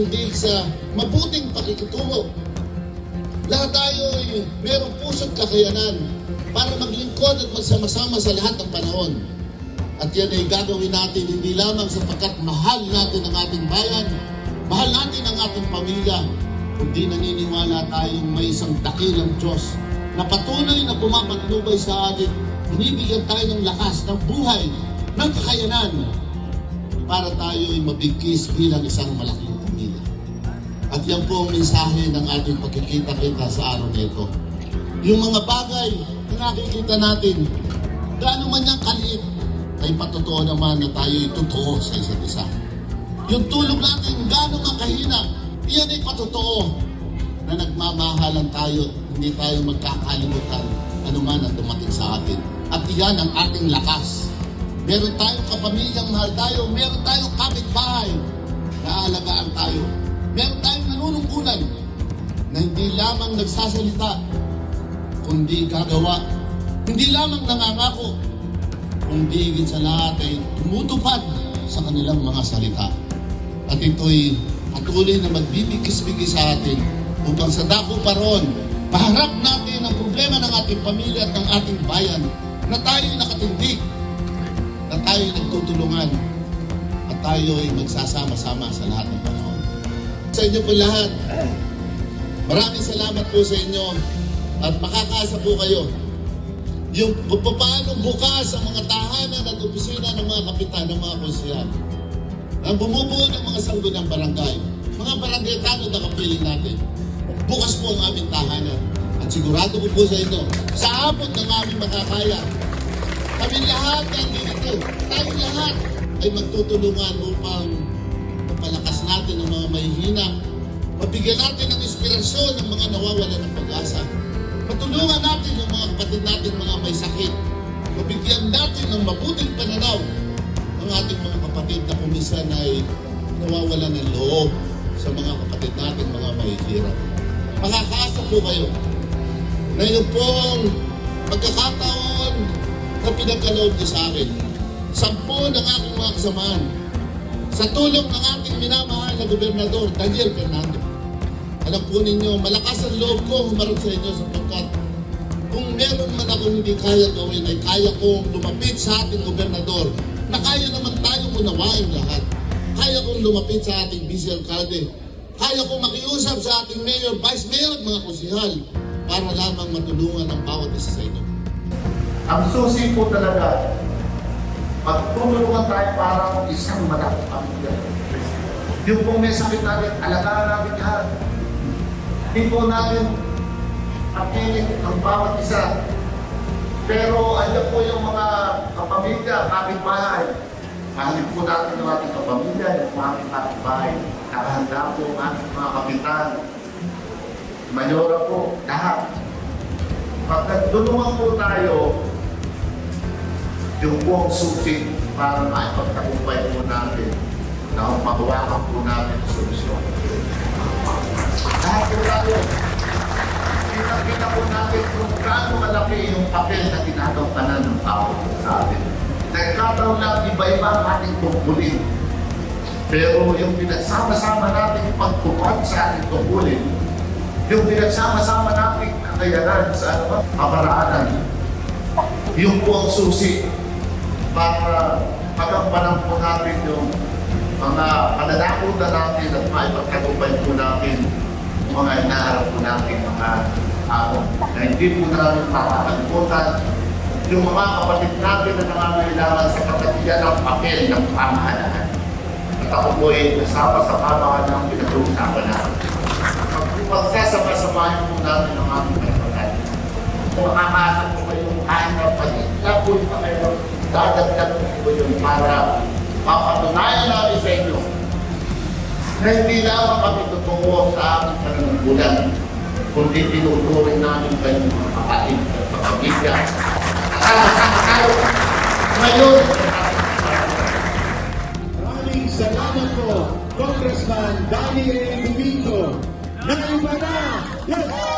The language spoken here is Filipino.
nakatindig sa mabuting pakikitungo. Lahat tayo ay merong puso't kakayanan para maglingkod at magsama-sama sa lahat ng panahon. At yan ay gagawin natin hindi lamang sapagkat mahal natin ang ating bayan, mahal natin ang ating pamilya, kundi naniniwala tayong may isang dakilang Diyos na patuloy na pumapatnubay sa atin, binibigyan tayo ng lakas, ng buhay, ng kakayanan para tayo ay mabigkis bilang isang malaking. At yan po ang mensahe ng ating pagkikita-kita sa araw na ito. Yung mga bagay na nakikita natin, gaano man yung kaliit, ay patotoo naman na tayo ay totoo sa isa't isa. Yung tulog natin, gaano man kahina, iyan ay patotoo na nagmamahalan tayo, hindi tayo magkakalimutan anuman ang dumating sa atin. At iyan ang ating lakas. Meron tayong kapamilyang mahal tayo, meron tayong kapitbahay na aalagaan tayo. Meron tayong nanunungkulan na hindi lamang nagsasalita, kundi gagawa. Hindi lamang nangangako, kundi higit sa lahat ay tumutupad sa kanilang mga salita. At ito'y patuloy na magbibigis-bigis sa atin upang sa dako pa ron, paharap natin ang problema ng ating pamilya at ng ating bayan na tayo'y nakatindig, na tayo'y nagtutulungan, at tayo'y magsasama-sama sa lahat ng panahon. Sa inyo po lahat, maraming salamat po sa inyo at makakaasa po kayo yung paano bukas ang mga tahanan at opisina ng mga kapitan ng mga konsyal. Ang bumubuo ng mga sanggol ng barangay, mga barangay tanod na kapiling natin. Bukas po ang aming tahanan. At sigurado ko po sa inyo, sa hapon ng aming makakaya, kami lahat nandito, tayo lahat ay magtutulungan upang mapalakas natin ang mga mahihina, mabigyan natin ng inspirasyon ng mga nawawala ng pag-asa, Patulungan natin yung mga kapatid natin mga may sakit. Mabigyan natin ng mabuting pananaw ang ating mga kapatid na kumisan ay nawawala ng loob sa mga kapatid natin mga mahihirap. Makakaasa po kayo na yung pong pagkakataon na pinagkaloob niyo sa akin. Sampo ng aking mga kasamaan sa tulong ng ating minamahal na gobernador Daniel Fernando. Alam po ninyo, malakas ang loob ko humarap sa inyo sapagkat kung meron man ako hindi kaya gawin ay kaya kong lumapit sa ating gobernador na kaya naman tayong unawain lahat. Kaya kong lumapit sa ating vice alcalde. Kaya kong makiusap sa ating mayor, vice mayor at mga kusihal para lamang matulungan ang bawat isa sa inyo. Ang susi po talaga, pagtulungan tayo parang isang malaking pamilya. Yung pong may sakit natin, alagaan natin lahat. Hindi po natin apilit ang bawat isa. Pero andyan po yung mga kapamilya, kapitbahay. Mahalin po natin yung ating kapamilya, yung ating kapitbahay. Nakahanda po ang ating mga kapitan. Mayora po, lahat. Pag nagtulungan po tayo, yung buong susi para maipagtagumpay po natin na magawa po natin ang solusyon. Lahat po tayo, kita-kita po natin kung gaano malaki yung papel na ginagampanan ng tao sa atin. Nagkataon na iba-iba ang ating tungkulin. Pero yung pinagsama-sama natin pagtupad sa ating tungkulin, yung pinagsama-sama natin kakayanan sa ano kamaraanan, yung po ang susi para magampanan po natin yung mga pananakutan natin at maipagtagumpay po natin yung mga inaharap po natin mga tao na hindi po namin makakalimutan yung mga kapatid natin na nangangailangan sa kapatiyan ng papel ng pamahalaan. At ako po ay kasama sa pamahalaan ng pinag-uusapan natin. Pagsasama-samahin po natin ang aming kapatid. Kung makakasap po kayo dadagdag po yun para mapatunayan namin sa inyo na hindi lamang kami tutungo sa aming pananagulan, kundi tinuturing namin kayong mga kapatid at kapamilya. Ngayon. Maraming salamat po, Congressman Danny A. Domingo. Naiba na! Yes!